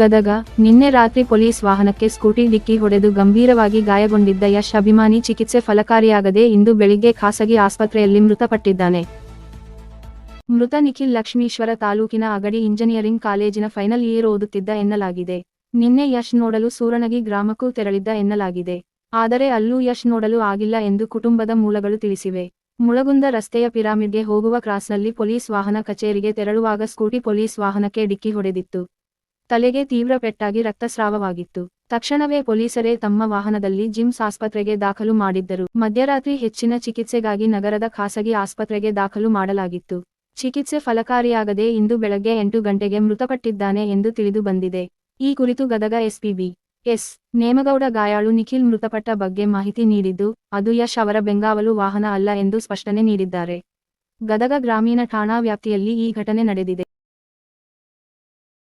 ಗದಗ, ನಿನ್ನೆ ರಾತ್ರಿ ಪೊಲೀಸ್ ವಾಹನಕ್ಕೆ ಸ್ಕೂಟಿ ಡಿಕ್ಕಿ ಹೊಡೆದು ಗಂಭೀರವಾಗಿ ಗಾಯಗೊಂಡಿದ್ದ ಯಶ್ ಅಭಿಮಾನಿ ಚಿಕಿತ್ಸೆ ಫಲಕಾರಿಯಾಗದೆ ಇಂದು ಬೆಳಿಗ್ಗೆ ಖಾಸಗಿ ಆಸ್ಪತ್ರೆಯಲ್ಲಿ ಮೃತಪಟ್ಟಿದ್ದಾನೆ. ಮೃತ ನಿಖಿಲ್ ಲಕ್ಷ್ಮೀಶ್ವರ ತಾಲೂಕಿನ ಅಗಡಿ ಇಂಜಿನಿಯರಿಂಗ್ ಕಾಲೇಜಿನ ಫೈನಲ್ ಇಯರ್ ಓದುತ್ತಿದ್ದ ಎನ್ನಲಾಗಿದೆ. ನಿನ್ನೆ ಯಶ್ ನೋಡಲು ಸೂರಣಗಿ ಗ್ರಾಮಕ್ಕೂ ತೆರಳಿದ್ದ ಎನ್ನಲಾಗಿದೆ. ಆದರೆ ಅಲ್ಲೂ ಯಶ್ ನೋಡಲು ಆಗಿಲ್ಲ ಎಂದು ಕುಟುಂಬದ ಮೂಲಗಳು ತಿಳಿಸಿವೆ. ಮುಳಗುಂದ ರಸ್ತೆಯ ಪಿರಾಮಿಡ್ಗೆ ಹೋಗುವ ಕ್ರಾಸ್ನಲ್ಲಿ ಪೊಲೀಸ್ ವಾಹನ ಕಚೇರಿಗೆ ತೆರಳುವಾಗ ಸ್ಕೂಟಿ ಪೊಲೀಸ್ ವಾಹನಕ್ಕೆ ಡಿಕ್ಕಿ ಹೊಡೆದಿತ್ತು. ತಲೆಗೆ ತೀವ್ರ ಪೆಟ್ಟಾಗಿ ರಕ್ತಸ್ರಾವವಾಗಿತ್ತು. ತಕ್ಷಣವೇ ಪೊಲೀಸರೇ ತಮ್ಮ ವಾಹನದಲ್ಲಿ ಜಿಮ್ಸ್ ಆಸ್ಪತ್ರೆಗೆ ದಾಖಲು ಮಾಡಿದ್ದರು. ಮಧ್ಯರಾತ್ರಿ ಹೆಚ್ಚಿನ ಚಿಕಿತ್ಸೆಗಾಗಿ ನಗರದ ಖಾಸಗಿ ಆಸ್ಪತ್ರೆಗೆ ದಾಖಲು ಮಾಡಲಾಗಿತ್ತು. ಚಿಕಿತ್ಸೆ ಫಲಕಾರಿಯಾಗದೆ ಇಂದು ಬೆಳಗ್ಗೆ ಎಂಟು ಗಂಟೆಗೆ ಮೃತಪಟ್ಟಿದ್ದಾನೆ ಎಂದು ತಿಳಿದು ಬಂದಿದೆ. ಈ ಕುರಿತು ಗದಗ ಎಸ್ಪಿಬಿ ಎಸ್. ನೇಮಗೌಡ ಗಾಯಾಳು ನಿಖಿಲ್ ಮೃತಪಟ್ಟ ಬಗ್ಗೆ ಮಾಹಿತಿ ನೀಡಿದ್ದು, ಅದು ಯಶ್ ಅವರ ಬೆಂಗಾವಲು ವಾಹನ ಅಲ್ಲ ಎಂದು ಸ್ಪಷ್ಟನೆ ನೀಡಿದ್ದಾರೆ. ಗದಗ ಗ್ರಾಮೀಣ ಠಾಣಾ ವ್ಯಾಪ್ತಿಯಲ್ಲಿ ಈ ಘಟನೆ ನಡೆದಿದೆ.